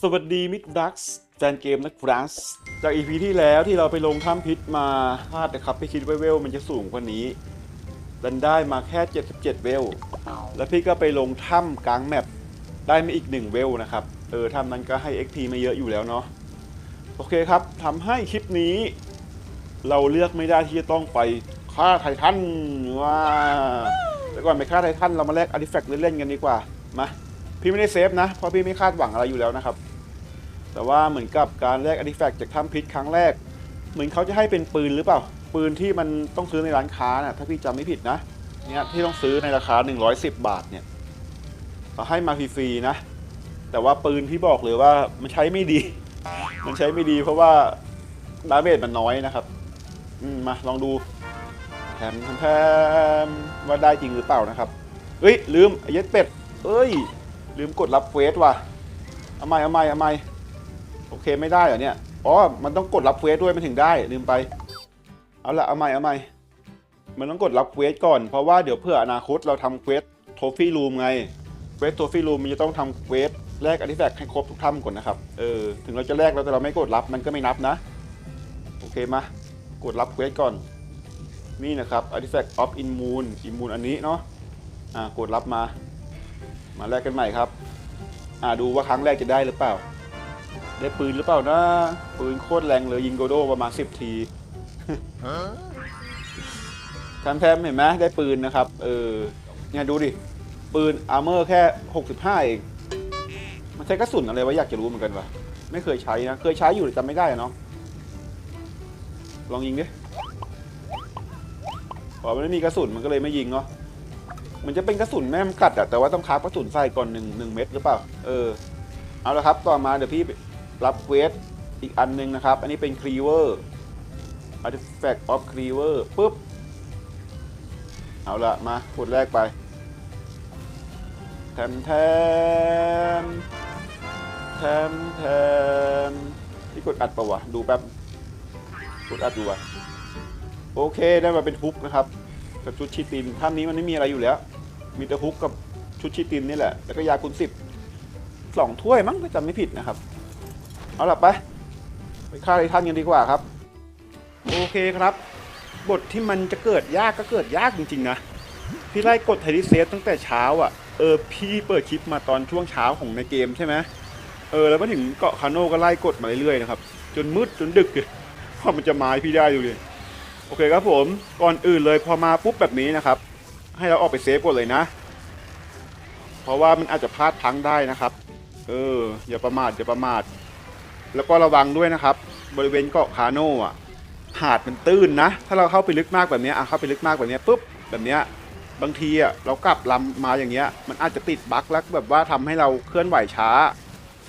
สวัสดีมิตรดักส์แฟนเกมนะครับจากอีพีที่แล้วที่เราไปลงถ้ำพิษมาพลาดนะครับไม่คิดว่าเวลมันจะสูงกว่านี้ดันได้มาแค่ 77 เวล แล้วพี่ก็ไปลงถ้ำกลางแมปได้มาอีก 1 เวลนะครับ เออถ้ำนั้นก็ให้ XP มาเยอะอยู่แล้วเนาะโอเคครับทำให้คลิปนี้ เราเลือกไม่ได้ที่จะต้องไปฆ่าไททันว้าแต่ก่อนไปฆ่าไททันเรามาแลกอาร์ติแฟกต์เล่นๆกันดีกว่ามา พี่ไม่ได้เซฟนะ เพราะพี่ไม่คาดหวังอะไรอยู่แล้วนะครับ แต่ว่าเหมือนกับการแลกอาร์ติแฟกต์จากถ้ำพิษครั้งแรก เหมือนเขาจะให้เป็นปืนหรือเปล่า ปืนที่มันต้องซื้อในร้านค้าน่ะถ้าพี่จำไม่ผิดนะเนี่ยที่ต้องซื้อในราคา 110 บาทเนี่ยเขาให้มาฟรีๆนะ แต่ว่าปืนพี่บอกเลยว่ามันใช้ไม่ดี มันใช้ไม่ดีเพราะว่าดาเมจมันน้อยนะครับ อืมมาลองดูแถมแถมแถมว่าได้จริงหรือเปล่านะครับเฮ้ยลืมไอ้เย็ดเป็ดเอ้ย ลืมกดรับเควสว่ะเอาไม่เอาไม่เอาไม่โอเคไม่ได้เหรอเนี่ยอ๋อมันต้องกดรับเควสด้วยมันถึงได้ลืมไป เอาละเอาไม่เอาไม่มันต้องกดรับเควสก่อนเพราะว่าเดี๋ยวเพื่ออนาคตเราทำเควสโทฟี่รูมไงเควสโทฟี่รูมมันจะต้องทำเควสแลกอาร์ติแฟกให้ครบทุกถ้ำก่อนนะครับเออถึงเราจะแลกแล้วแต่เราไม่กดรับมันก็ไม่นับนะโอเคมากดรับเควสก่อนนี่นะครับ Artifact of Immune Immune อันนี้เนาะ อ่า กดรับมา มาแลกกันใหม่ครับ อ่าดูว่าครั้งแรกจะได้หรือเปล่า ได้ปืนหรือเปล่านะ ปืนโคตรแรงเลยยิงโกโดประมาณ10ทีแทมเห็นไหมได้ปืนนะครับ เออเนี่ยดูดิ ปืนอาร์เมอร์แค่ 65 เอง มันใช้กระสุนอะไรวะอยากจะรู้เหมือนกันวะไม่เคยใช้นะ เคยใช้อยู่แต่จำไม่ได้เนาะลองยิงดิพอมันไม่มีกระสุนมันก็เลยไม่ยิงเนาะ มันจะเป็นกระสุนแม่มกัดอะแต่ว่าต้องคาบกระสุนใส่ก่อนหนึ่งหนึ่งเม็ดหรือเปล่า เออ เอาละครับ ต่อมาเดี๋ยวพี่รับเควสอีกอันหนึงนะครับ อันนี้เป็นครีเวอร์ Artifact of Cleaver ปุ๊บ เอาละมากดแรกไป แทมแทมแทมแทมนี่กดอัดปะวะ ดูแป๊บ กดอัดดูอะโอเคได้มาเป็นฮุกนะครับกับชุดชิตินท่านนี้มันไม่มีอะไรอยู่แล้ว มีแต่ฮุกกับชุดชิตินนี่แหละ แล้วก็ยาคุณสิบสองถ้วยมั้งถ้าจำไม่ผิดนะครับ เอาล่ะไป ไปฆ่าไอ้ท่านกันดีกว่าครับ โอเคครับ บทที่มันจะเกิดยากก็เกิดยากจริงๆนะ พี่ไล่กดไทดิเซฟตั้งแต่เช้าอะ เออพี่เปิดคลิปมาตอนช่วงเช้าของในเกมใช่ไหมเออแล้วมาถึงเกาะคาโน่ก็ไล่กดมาเรื่อยๆนะครับ จนมืดจนดึกเลยพอมันจะมาให้พี่ได้อยู่เลย โอเคครับผม ก่อนอื่นเลยพอมาปุ๊บแบบนี้นะครับ ให้เราออกไปเซฟก่อนเลยนะ เพราะว่ามันอาจจะพลาดพังได้นะครับ เออ อย่าประมาทอย่าประมาท แล้วก็ระวังด้วยนะครับ บริเวณเกาะคาโน่อะหาดมันตื้นนะ ถ้าเราเข้าไปลึกมากแบบนี้อะเข้าไปลึกมากแบบนี้ปุ๊บแบบนี้บางทีอะเรากลับลำมาอย่างเงี้ย มันอาจจะติดบั๊กแล้วแบบว่าทำให้เราเคลื่อนไหวช้า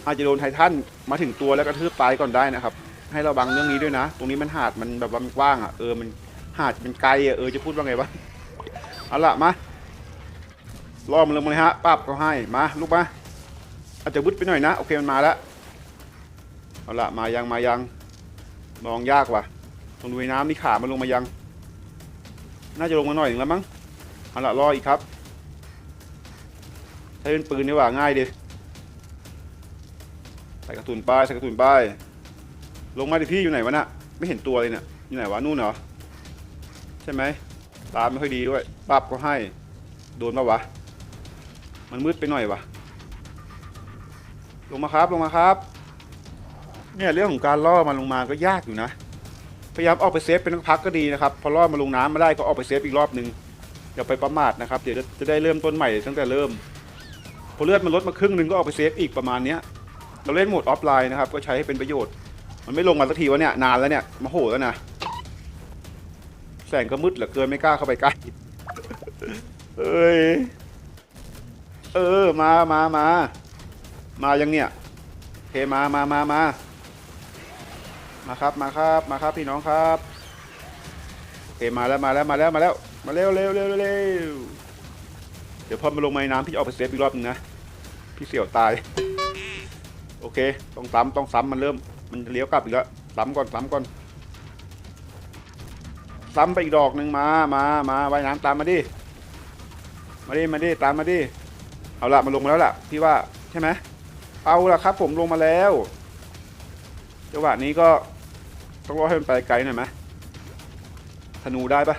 อาจจะโดนไททันมาถึงตัวแล้วกระทืบตายก่อนได้นะครับ ให้ระวังเรื่องนี้ด้วยนะ ตรงนี้มันหาดมันแบบว่ามันกว้างอะเออมันหาดมันไกลอะเออจะพูดว่าไงวะ เอาละมาล่อมันลงมาเลยฮะปั๊บก็ให้มาลูกมาอาจจะวุดไปหน่อยนะโอเคมันมาแล้วเอาละมายังมายังมองยากว่ะตรงดูในน้ำนี่ขามันลงมายัง น่าจะลงมาหน่อยหนึ่งแล้วมั้งเอาละรออีกครับใช้เป็นปืนดีกว่าง่ายดีใส่กระสุนป้ายใส่กระสุนป้ายลงมาดิพี่อยู่ไหนวะน่ะไม่เห็นตัวเลยเนี่ยอยู่ไหนวะนู่นเหรอใช่ไหม ตาไม่ค่อยดีด้วยปับก็ให้ โดนปะวะ มันมืดไปหน่อยวะลงมาครับลงมาครับ เนี่ยเรื่องของการล่อมันลงมาก็ยากอยู่นะ พยายามออกไปเซฟเป็นพักก็ดีนะครับ พอล่อมาลงน้ำมาได้ก็ออกไปเซฟอีกรอบหนึ่งอย่าไปประมาทนะครับ เดี๋ยวจะได้เริ่มต้นใหม่ตั้งแต่เริ่ม พอเลือดมันลดมาครึ่งหนึ่งก็ออกไปเซฟอีกประมาณเนี้ย เราเล่นโหมดออฟไลน์นะครับ ก็ใช้ให้เป็นประโยชน์ มันไม่ลงมาสักทีวะเนี่ยนานแล้วเนี่ยมาโหแล้วนะ สงก็มืดเหลือเกินไม่กล้าเข้าไปใกล้เอ้ย เออ มามามา มายังเนี่ยเคมามามามา มาครับ มาครับ มาครับพี่น้องครับเคมาแล้วมาแล้วมาแล้วมาแล้ว มาเร็วเร็วเร็วเร็วเดี๋ยวพอมาลงมาในน้ำพี่ออกไปเซฟอีกรอบนึงนะ พี่เสี่ยวตาย โอเค ต้องซ้ำต้องซ้ำมันเริ่ม มันจะเลี้ยวกลับอีกแล้วซ้ำก่อนซ้ำก่อน ซ้ำไปอีกดอกหนึ่งมา มา มาว่ายน้ำตามมาดิ มาดิ มาดิ ตามมาดิ เอาละมาลงมาแล้วล่ะ พี่ว่าใช่ไหม เอาละครับ ผมลงมาแล้วจังหวะนี้ก็ต้องรอให้มันไปไกลหน่อยไหมธนูได้ปะ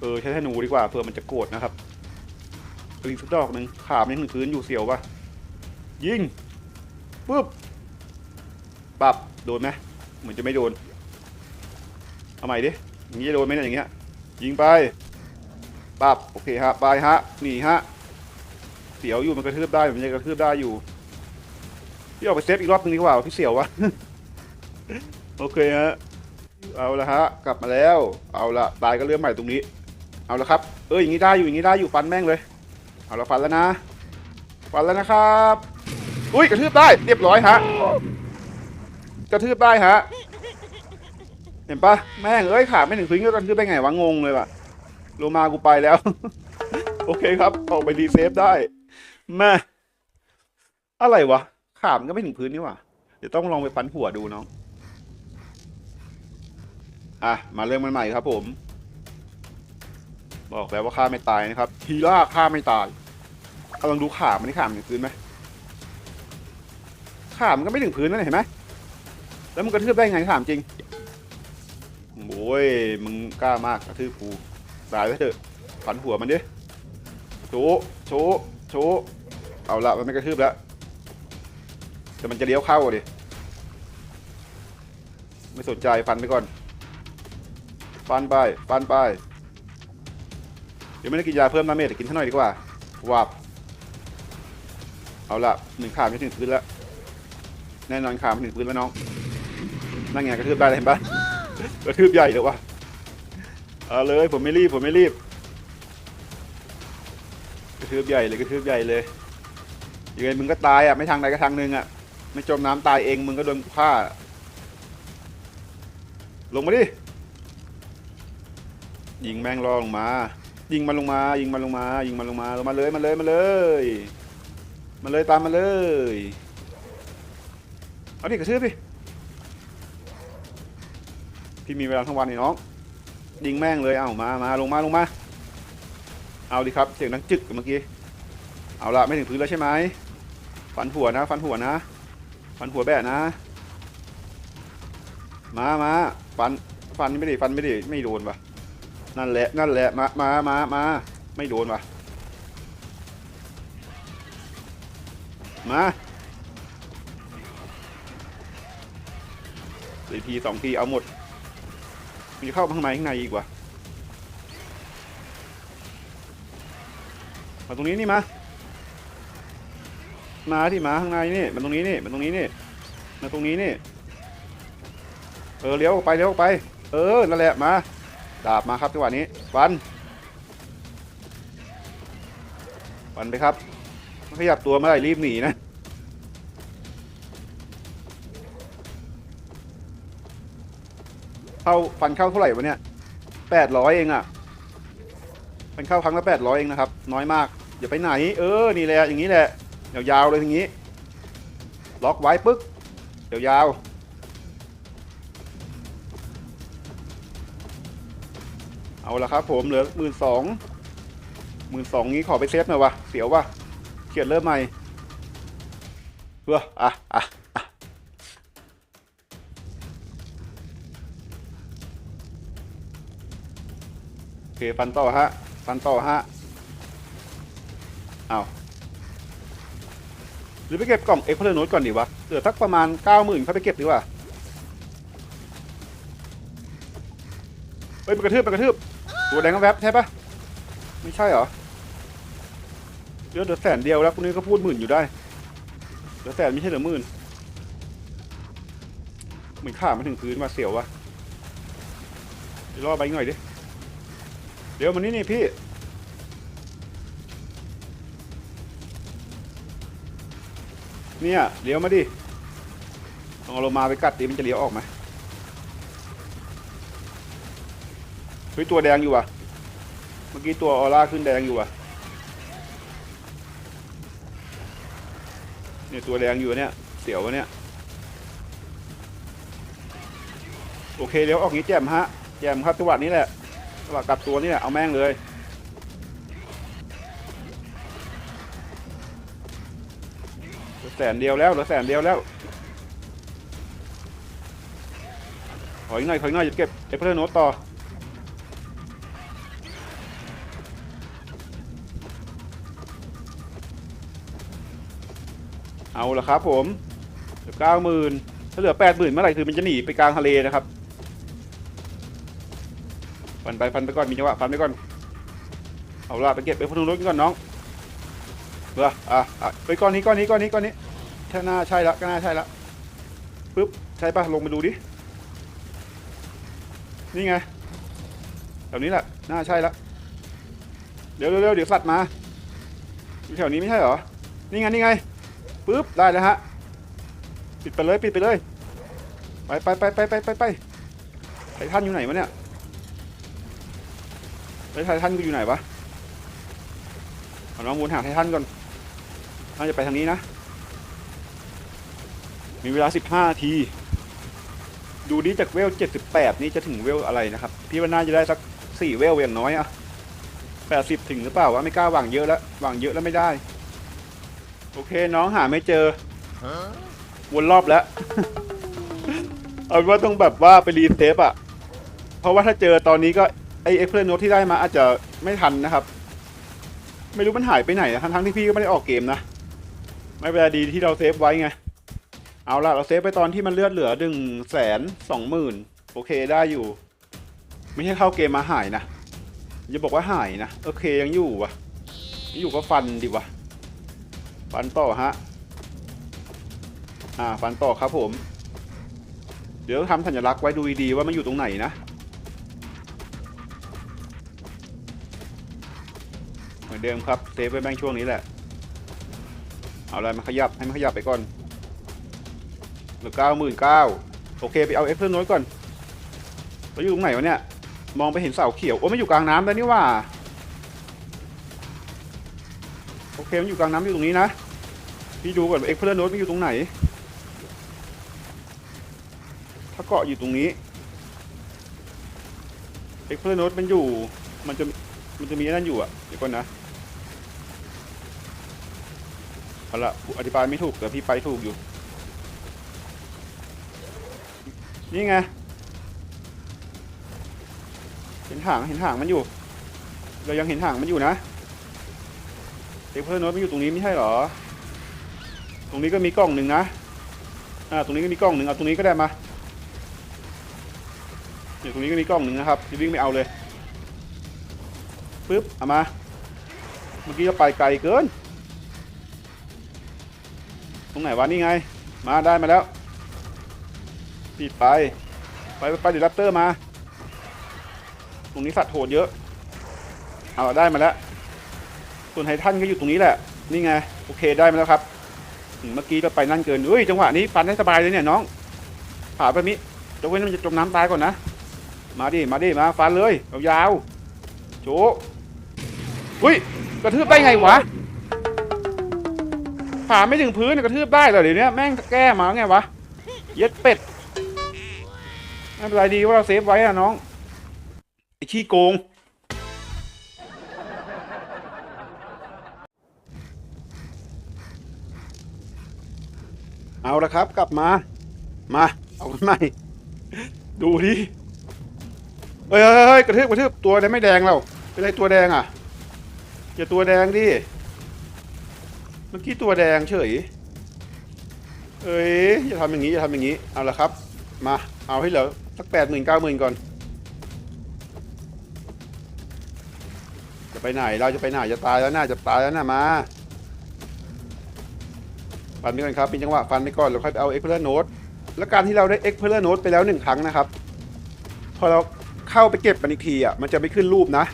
เออใช้ธนูดีกว่าเผื่อมันจะโกรธนะครับอีกสักดอกหนึ่งขามยังถึงพื้นอยู่เสียวปะยิงปุ๊บปับโดนไหมเหมือนจะไม่โดน เอาใหม่ดิ นี้จะโดนไหมเนี่ยอย่างเงี้ยยิงไปปับโอเคฮะไปฮะหนีฮะเสียวอยู่มันกระทืบได้มันจะกระทืบได้อยู่พี่ออกไปเซฟอีกรอบนึงดีกว่าพี่เสียววะโอเคฮะเอาละฮะกลับมาแล้ว เอาละตายก็เริ่มใหม่ตรงนี้ เอาละครับ เอออย่างนี้ได้อยู่อย่างนี้ได้อยู่ฟันแม่งเลย เอาละฟันแล้วนะฟันแล้วนะครับ อุ้ยกระทืบได้ เรียบร้อยฮะกระทืบได้ฮะ เห็นปะแม่งเอ้ยขาไม่ถึงพื้นก็กระทืบได้ไงวะงงเลยว่ะโลมากูไปแล้ว โอเคครับออกไปดีเซฟได้แม่อะไรวะขามันก็ไม่ถึงพื้นนี่ว่าเดี๋ยวต้องลองไปฟันหัวดูน้องอะมาเริ่มกันใหม่ครับ ผม บอกแล้วว่าฆ่าไม่ตายนะครับ ทีล่าฆ่าไม่ตายเอาลองดูขามันนี่ขามันถึงพื้นไหมขามันก็ไม่ถึงพื้นนั่นเห็นไหมแล้วมึงกระทืบได้ไงถามจริง โอ้ย มึงกล้ามากกระทืบกูตายไปเถอะฟันหัวมันดิโชว์โชว์โชว์เอาละมันไม่กระทืบแล้วแต่มันจะเลี้ยวเข้าดิไม่สนใจฟันไปก่อนฟันไปฟันไปเดี๋ยวไม่ได้กินยาเพิ่มน้ำเมทกินเท่าหน่อยดีกว่าวับเอาละหนึ่งขาไม่ถึงพื้นแล้วแน่นอนขาไม่ถึงพื้นแล้วน้องนั่งไงกระทืบได้เลยเห็นปะ กระทืบใหญ่เลยวะเอาเลยผมไม่รีบผมไม่รีบกระทืบใหญ่เลยกระทืบใหญ่เลยยังไงมึงก็ตายอะไม่ทางใดก็ทางหนึ่งอะไม่จมน้ำตายเองมึงก็โดนฆ่า ลงมาดิยิงแม่งรอลงมา ยิงมันลงมา ยิงมันลงมา ยิงมันลงมาลงมาเลยมาเลยมาเลยมาเลยตามมาเลยเอาดิกระทืบดิ พี่มีเวลาทั้งวันนี่น้องยิงแม่งเลยเอามามาลงมาลงมา เอาดิครับเสียงดังจึกเมื่อกี้เอาละไม่ถึงพื้นแล้วใช่ไหมฟันหัวนะ ฟันหัวนะฟันหัวแบะนะ มามาฟันฟันไม่ได้ฟันไม่ได้ไม่โดนวะนั่นแหละนั่นแหละมามามามาไม่โดนวะมาสี่ทีสองทีเอาหมด มีเข้าข้างในข้างในอีกวะมาตรงนี้นี่มา มาที่มาข้างในนี่มาตรงนี้นี่มาตรงนี้นี่มาตรงนี้นี่เออเลี้ยวออกไปเลี้ยวออกไป เออนั่นแหละมาดาบมาครับจังหวะนี้ฟันฟันไปครับขยับตัวเมื่อไหร่รีบหนีนะ เข้าฟันเข้าเท่าไหร่วะเนี่ยแปดร้อยเองอะ่ะฟันเข้าครั้งละแปดร้อยเองนะครับ น้อยมากอย่าไปไหน เออนี่แหละอย่างนี้แหละยาวๆเลยอย่างนี้ ล็อกไว้ปึ๊กยาวๆเอาละครับผมเหลือหมื่นสองหมื่นสองนี้ขอไปเซฟหน่อยวะเสียววะเขียนเริ่มใหม่เพื่ออะอะ เคฟันต่อฮะฟันต่อฮะเอาหรือไปเก็บกล่องเอ็กพลโนตก่อนดีวะเหลือสักประมาณเก้าหมื่นเขาไปเก็บดีกว่าเฮ้ยมันกระทืบมันกระทืบตัวแดงก็แวบใช่ปะไม่ใช่เหรอเดี๋ยวเดือแสนเดียวแล้วคนนี้ก็พูดหมื่นอยู่ได้เดือแสนไม่ใช่เหรือหมื่นเหมือนข้ามาถึงพื้นมาเสียววะรอไปหน่อยดิ ดี๋ยวมันนี่นี่พี่ เนี่ยเลี้ยวมาดิลองเอาลงมาไปกัดดิมันจะเลี้ยวออกไหมเฮ้ยตัวแดงอยู่ว่ะ เมื่อกี้ตัวออร่าขึ้นแดงอยู่ว่ะ เนี่ยตัวแดงอยู่เนี่ย เสียววะเนี่ย โอเคเดี๋ยวออกงี้แจมฮะ แจมครับจังหวะนี้แหละ กลับตัวนี่แหละเอาแม่งเลย แสนเดียวแล้วเหลือแสนเดียวแล้วขออีกหน่อยขออีกหน่อยจะเก็บเอเพิลโนตต่อเอาละครับผมเก้าหมื่นถ้าเหลือแปดหมื่นเมื่อไหร่คือมันจะหนีไปกลางทะเลนะครับ นไปฟันไปก่อนมีจังหวะฟันไปก่อนเอาละไปเก็บไปพนุรถก่อนน้องเอออะอะไปก้อนนี้ก้อนนี้ก้อนนี้ก้อนนี้ถ้าน่าใช่ละก็น่าใช่ละปึ๊บใช่ปะลงไปดูดินี่ไงแถวนี้แหละน่าใช่ละเดี๋ยวเร็วเร็วเดี๋ยวสัตว์มาอยู่แถวนี้ไม่ใช่เหรอนี่ไงนี่ไงปึ๊บได้แล้วฮะปิดไปเลยปิดไปเลยไปไปไปไปไปไปไปไททันอยู่ไหนวะเนี่ย ไอ้ไททันกูอยู่ไหนวะเอาน้องวนหาไททันก่อนน่าจะไปทางนี้นะ มีเวลา15นาที ดูดิจากเวล78นี่จะถึงเวลอะไรนะครับ พี่ว่าน่าจะได้สัก4เวลอย่างน้อยอะ80ถึงหรือเปล่าวะไม่กล้าหวังเยอะแล้วหวังเยอะแล้วไม่ได้ โอเคน้องหาไม่เจอวนรอบแล้ว เอาเป็นว่าต้องแบบว่าไปรีเซฟอะเพราะว่าถ้าเจอตอนนี้ก็ ไอเอ็กเพลโนตที่ได้มาอาจจะไม่ทันนะครับ ไม่รู้มันหายไปไหนนะทั้งๆที่พี่ก็ไม่ได้ออกเกมนะ ไม่เป็นไรดีที่เราเซฟไว้ไง เอาล่ะเราเซฟไปตอนที่มันเลือดเหลือหนึ่งแสนสองหมื่นโอเคได้อยู่ ไม่ใช่เข้าเกมมาหายนะอย่าบอกว่าหายนะ โอเคยังอยู่วะยังอยู่ก็ฟันดีวะฟันต่อฮะอ่าฟันต่อครับผม เดี๋ยวทำสัญลักษณ์ไว้ดูดีๆว่ามันอยู่ตรงไหนนะ เหมือนเดิมครับ เซฟไว้แม่งช่วงนี้แหละ เอาอะไรมาขยับให้มันขยับไปก่อนเหลือเก้าหมื่นเก้าโอเค ไปเอาเอ็กเพิลโน้ตก่อนเราอยู่ตรงไหนวะเนี่ย มองไปเห็นเสาเขียว โอ้ไม่อยู่กลางน้ำแล้วนี่ว่า โอเค มันอยู่กลางน้ำอยู่ตรงนี้นะ พี่ดูก่อนเอ็กเพิลโน้ตมันอยู่ตรงไหน ถ้าเกาะอยู่ตรงนี้เอ็กเพิลโน้ตมันอยู่ มันจะ มันจะมีนั่นอยู่อะ เดี๋ยวก่อนนะ เอาละอธิบายไม่ถูกแต่พี่ไปถูกอยู่ นี่ไง เห็นหางเห็นหางมันอยู่ เรายังเห็นหางมันอยู่นะเอ็กเพิลโน้ตมันอยู่ตรงนี้ไม่ใช่หรอ ตรงนี้ก็มีกล้องหนึ่งนะอ่าตรงนี้ก็มีกล้องหนึ่งเอาตรงนี้ก็ได้มาเดี๋ยวตรงนี้ก็มีกล้องหนึ่งนะครับจะวิ่งไม่เอาเลยปึ๊บเอามา เมื่อกี้ก็ไปไกลเกิน ตรงไหนวะนี่ไง มาได้มาแล้วปิดไป ไปไปเดี๋ยวแรปเตอร์มา ตรงนี้สัตว์โหดเยอะ เอาได้มาแล้ว ส่วนไททันก็อยู่ตรงนี้แหละ นี่ไง โอเคได้มาแล้วครับ เมื่อกี้ก็ไปนั่นเกินเฮ้ยจังหวะนี้ฟันได้สบายเลยเนี่ยน้อง ผ่าแบบนี้จะเว้นมันจะจมน้ำตายก่อนนะ มาดิ มาดิ มาฟันเลยยาวๆโจอุ้ย กระทืบได้ไงวะ ผ่าไม่ถึงพื้นกระทืบได้เหรอเดี๋ยวนี้แม่งแก้มาไงวะเย็ดเป็ดไม่เป็นไรดีว่าเราเซฟไว้อะน้องไอ้ขี้โกงเอาละครับ กลับมา มา เอาใหม่ ดูดิเฮ้ยเฮ้ยกระทืบกระทืบตัวแดงไม่แดงเราเป็นไรตัวแดงอะอย่าตัวแดงดิ เมื่อกี้ตัวแดงเฉย เอ้ยอย่าทำอย่างนี้อย่าทำอย่างนี้ เอาละครับ มา เอาให้เหลือสักแปดหมื่นเก้าหมื่นก่อนจะไปไหนเราจะไปไหนจะตายแล้วน่าจะตายแล้วน่ามาฟันไปก่อนครับเป็นจังหวะฟันไปก่อนแล้วค่อยไปเอาเอ็กเพลอร์โนตและการที่เราได้เอ็กเพลอร์โนตไปแล้วหนึ่งครั้งนะครับ พอเราเข้าไปเก็บมันอีกทีอะมันจะไม่ขึ้นรูปนะ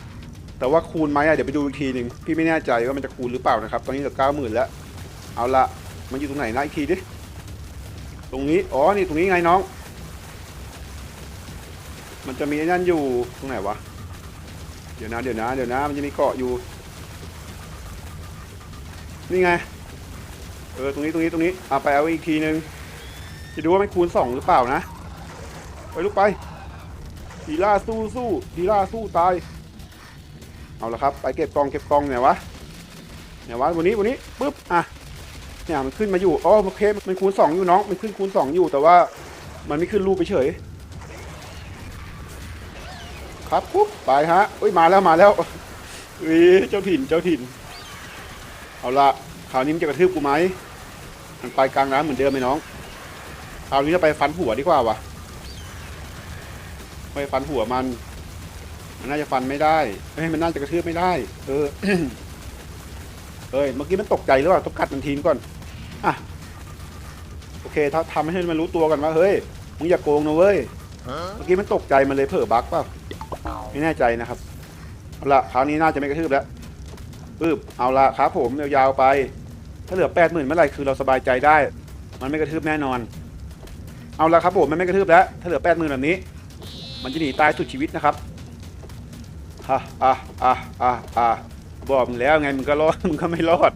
แต่ว่าคูณไหมอะเดี๋ยวไปดูอีกทีหนึ่งพี่ไม่แน่ใจว่ามันจะคูณหรือเปล่านะครับ ตอนนี้เหลือเก้าหมื่นแล้ว เอาละมันอยู่ตรงไหนนะอีกทีดิ ตรงนี้ อ๋อ นี่ตรงนี้ไงน้อง มันจะมีไอ้นั่นอยู่ตรงไหนวะ เดี๋ยวนะ เดี๋ยวนะ เดี๋ยวนะ มันจะมีเกาะอยู่ นี่ไง เออ ตรงนี้ ตรงนี้ ตรงนี้ เอาไปเอาอีกทีนึง จะดูว่ามันคูณสองหรือเปล่านะ ไปลูกไปทีล่าสู้สู้ทีล่าสู้ตาย เอาละครับ ไปเก็บกองเก็บกองเนี่ยวะเนี่ยวะวันนี้วันนี้ปุ๊บอะเนี่ยมันขึ้นมาอยู่อ๋อโอเคมันคูณสองอยู่น้องมันขึ้นคูณสองอยู่แต่ว่ามันไม่ขึ้นรูปไปเฉย ครับปุ๊บไปฮะอุ้ยมาแล้วมาแล้วอุ้ยเจ้าถิ่นเจ้าถิ่น เอาละคราวนี้มันจะกระทืบกูไหมมันไปกลางน้ำเหมือนเดิมไหมน้องคราวนี้จะไปฟันหัวดีกว่าวะไปฟันหัวมัน มันน่าจะฟันไม่ได้เฮ้ยมันน่าจะกระทืบไม่ได้ เออ เอ้ย เมื่อกี้มันตกใจหรือเปล่าต้องกัดมันทีนก่อน อะ โอเคถ้าทำให้มันรู้ตัวกันว่า เฮ้ย มึงอย่าโกงนะเว้ย เมื่อกี้มันตกใจมันเลยเผลอบักเปล่าไม่แน่ใจนะครับ เอาละคราวนี้น่าจะไม่กระทืบแล้วปึ๊บ เอาละครับผมยาวๆไป ถ้าเหลือแปดหมื่นเมื่อไหร่คือเราสบายใจได้ มันไม่กระทืบแน่นอน เอาละครับผมมันไม่กระทืบแล้ว ถ้าเหลือแปดหมื่นแบบนี้ มันจะหนีตายสุดชีวิตนะครับ ฮ่าอะอะอะอะบอกมึงแล้วไงมึงก็รอดมึงก็ไม่รอด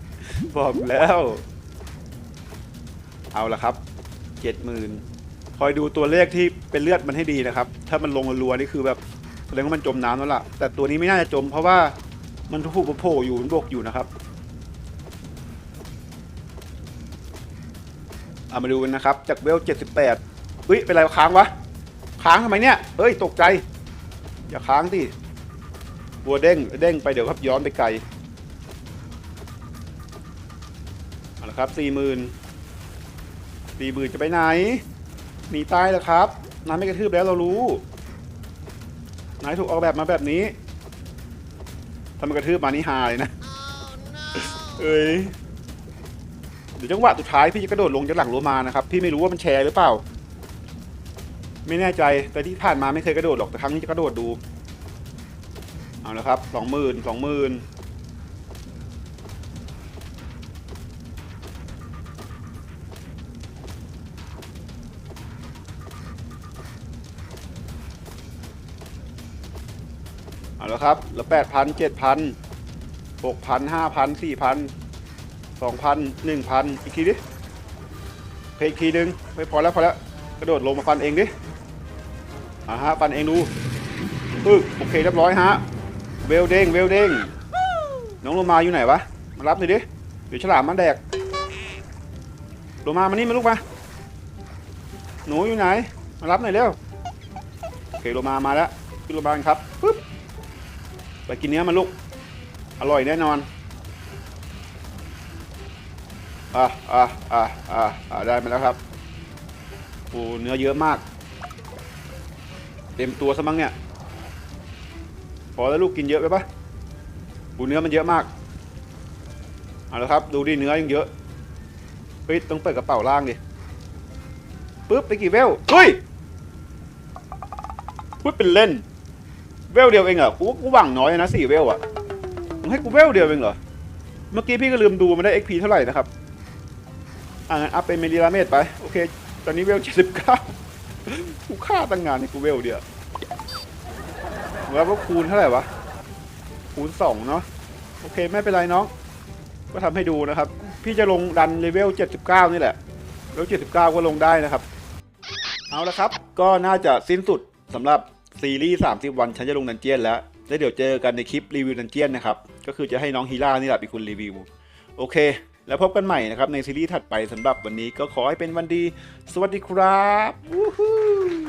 บอกแล้ว เอาละครับเจ็ดหมื่นคอยดูตัวเลขที่เป็นเลือดมันให้ดีนะครับ ถ้ามันลงรัวนี่คือแบบแสดงว่ามันจมน้ำแล้วล่ะ แต่ตัวนี้ไม่น่าจะจม เพราะว่ามันถูกโผล่อยู่มันบกอยู่นะครับเอามาดูกันนะครับ จากเวล 78อุ้ยเป็นไรค้างวะ ค้างทำไมเนี่ยเอ้ย ตกใจ อย่าค้างดิ บัวเด้งเด้งไปเดี๋ยวครับย้อนไปไกลเอาละครับ40,000 40,000จะไปไหนหนีตายแล้วครับนายไม่กระทืบแล้วเรารู้นายถูกออกแบบมาแบบนี้ถ้ามันกระทืบมานี่ฮาเลยนะเอ้ยเดี๋ยวจังหวะสุดท้ายพี่จะกระโดดลงจากหลังรั้วมานะครับพี่ไม่รู้ว่ามันแชร์หรือเปล่า ไม่แน่ใจแต่ที่ผ่านมาไม่เคยกระโดดหรอกแต่ครั้งนี้จะกระโดดดู เอาละครับสองหมื่นสองหมื่นเอาละครับแล้วแปดพันเจ็ดพันหกพันห้าพันสี่พันสองพันหนึ่งพันอีกทีดิเพลงอีกทีหนึ่งไม่พอแล้วพอแล้วกระโดดลงมาฟันเองดิอ่าฮะฟันเองดูปึ๊กโอเคเรียบร้อยฮะ เวลเด้งเวลเด้งน้องโลมาอยู่ไหนวะ มารับหน่อยดิ เดี๋ยวฉลามมันแดก โลมามานี่มาลูกมา หนูอยู่ไหน มารับหน่อยเร็ว โอเคโลมามาแล้วขึ้นโลมาครับปึ๊บ ไปกินเนื้อมันลูก อร่อยแน่นอน อะอะอะอะอะได้มาแล้วครับ โอ้เนื้อเยอะมาก เต็มตัวซะมั้งเนี่ย พอแล้วลูกกินเยอะไปปะปูเนื้อมันเยอะมากเอาละครับ ดูดิเนื้อยังเยอะเฮ้ยต้องเปิดกระเป๋าล่างดิปึ๊บไปกี่เวลเฮ้ยพูดเป็นเล่น เวลเดียวเองเหรอกูกูหวังน้อยนะสี่เวลอะมึงให้กูเวลเดียวเองเหรอเมื่อกี้พี่ก็ลืมดูมันได้ XP เท่าไหร่นะครับอ่างั้นอัพเป็นเมลิลาเมตรไป โอเค ตอนนี้เวล79กูฆ่าตั้งงานในกูเวลเดียว แล้วก็คูณเท่าไหร่วะ คูณ2เนาะ โอเคไม่เป็นไรน้อง ก็ทำให้ดูนะครับ พี่จะลงดันเลเวล 79 นี่แหละ แล้ว 79 ก็ลงได้นะครับ เอาละครับ ก็น่าจะสิ้นสุดสำหรับซีรีส์ 30 วัน ฉันจะลงดันเจียนแล้ว แล้วเดี๋ยวเจอกันในคลิปรีวิวดันเจียนนะครับ ก็คือจะให้น้องฮีล่านี่แหละเป็นคนรีวิว โอเค แล้วพบกันใหม่นะครับในซีรีส์ถัดไปสำหรับวันนี้ก็ขอให้เป็นวันดี สวัสดีครับวู้ฮู้